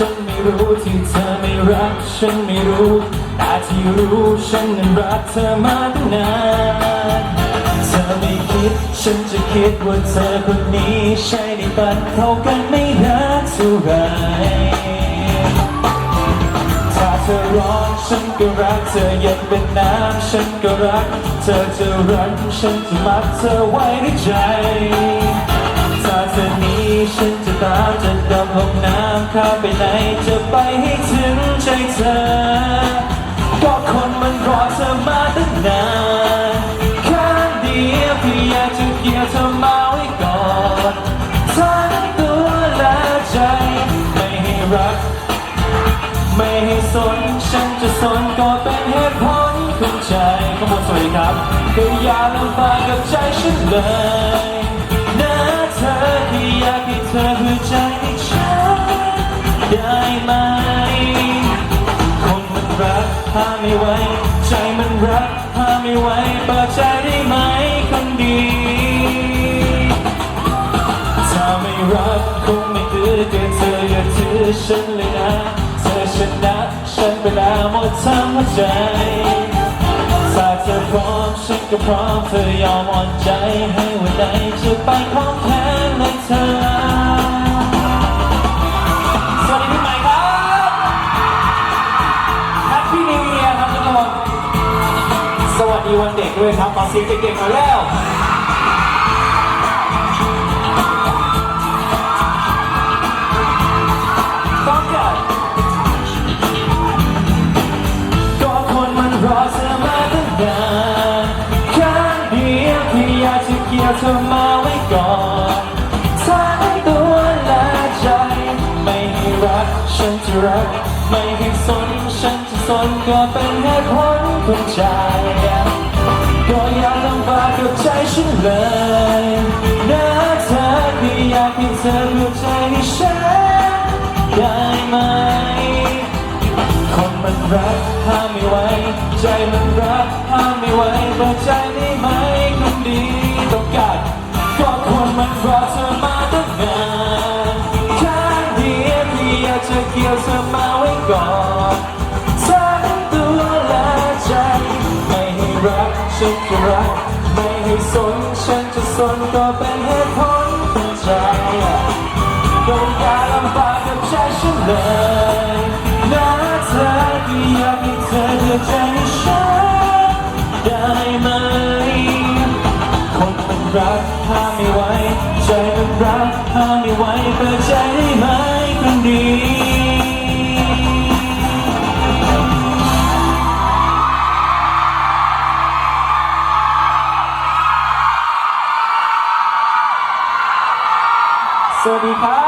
ฉันไม่รู้ที่เธอไม่รัก ฉันไม่รู้แต่ที่รู้ฉันนั้นรักเธอมาตั้งนานเธอไม่คิด ฉันจะคิดว่าเธอคนนี้ใช่ในฝันเขากันไม่รักเท่าไรถ้าเธอร้อนฉันก็รักเธอเย็นเป็นน้ำฉันก็รัก เธอจะรักฉันจะมัดเธอไว้ในใจถ้าเธอหนี้ฉันจะตามจะดำลงน้ำ ข้าไปไหนจะไปให้ถึงใจเธอ ก็คนมันรอเธอมาตั้งนานข้างเดียวพียงอยากจะเกี่ยวเธอมาไว้ก่อนทั้งตัวและใจ ไม่ให้รัก ไม่ให้สน ฉันจะสนก็เป็นเหตุผลของใจขอบวนสวัสดีครับก็อย่าลำบากกับใจฉันเลย รักหาไม่ไหวใจมันรักหาไม่ไหวเปิดใจได้ไหมคนดี ถ้าไม่รักคงไม่ตื้อเกินเธออย่าถือฉันเลยนะ เธอชนะฉันไปแล้วหมดทั้งหัวใจถ้าเธอพร้อมฉันก็พร้อมเธอยอมอ่อนใจให้วันไหนจะไปของแท้ในเธอ มีวันเด็กด้วยครับขอเสียงเด็กๆหน่อยแล้ว สนก็เป็นเหตุผลของใจก็อย่าลำบากกับใจฉันเลยนะเธอที่อยากให้เธอเพื่อใจให้ฉันได้ไหมคนมันรักห้ามไม่ไหวใจมันรักห้ามไม่ไหวเปิดใจได้ไหมคนดีต้องการก็คนมันรอ รัก ไม่ให้สน ฉันจะสนก็เป็นเหตุผลใจก็อย่าลำบากกับใจฉันเลยนะเธอที่อยากให้เธอเลือกใจให้ฉันได้ไหมคนมันรักห้ามไม่ไหวใจมันรักห้ามไม่ไหวเปิดใจได้ไหมคนดี สวัสดีครับ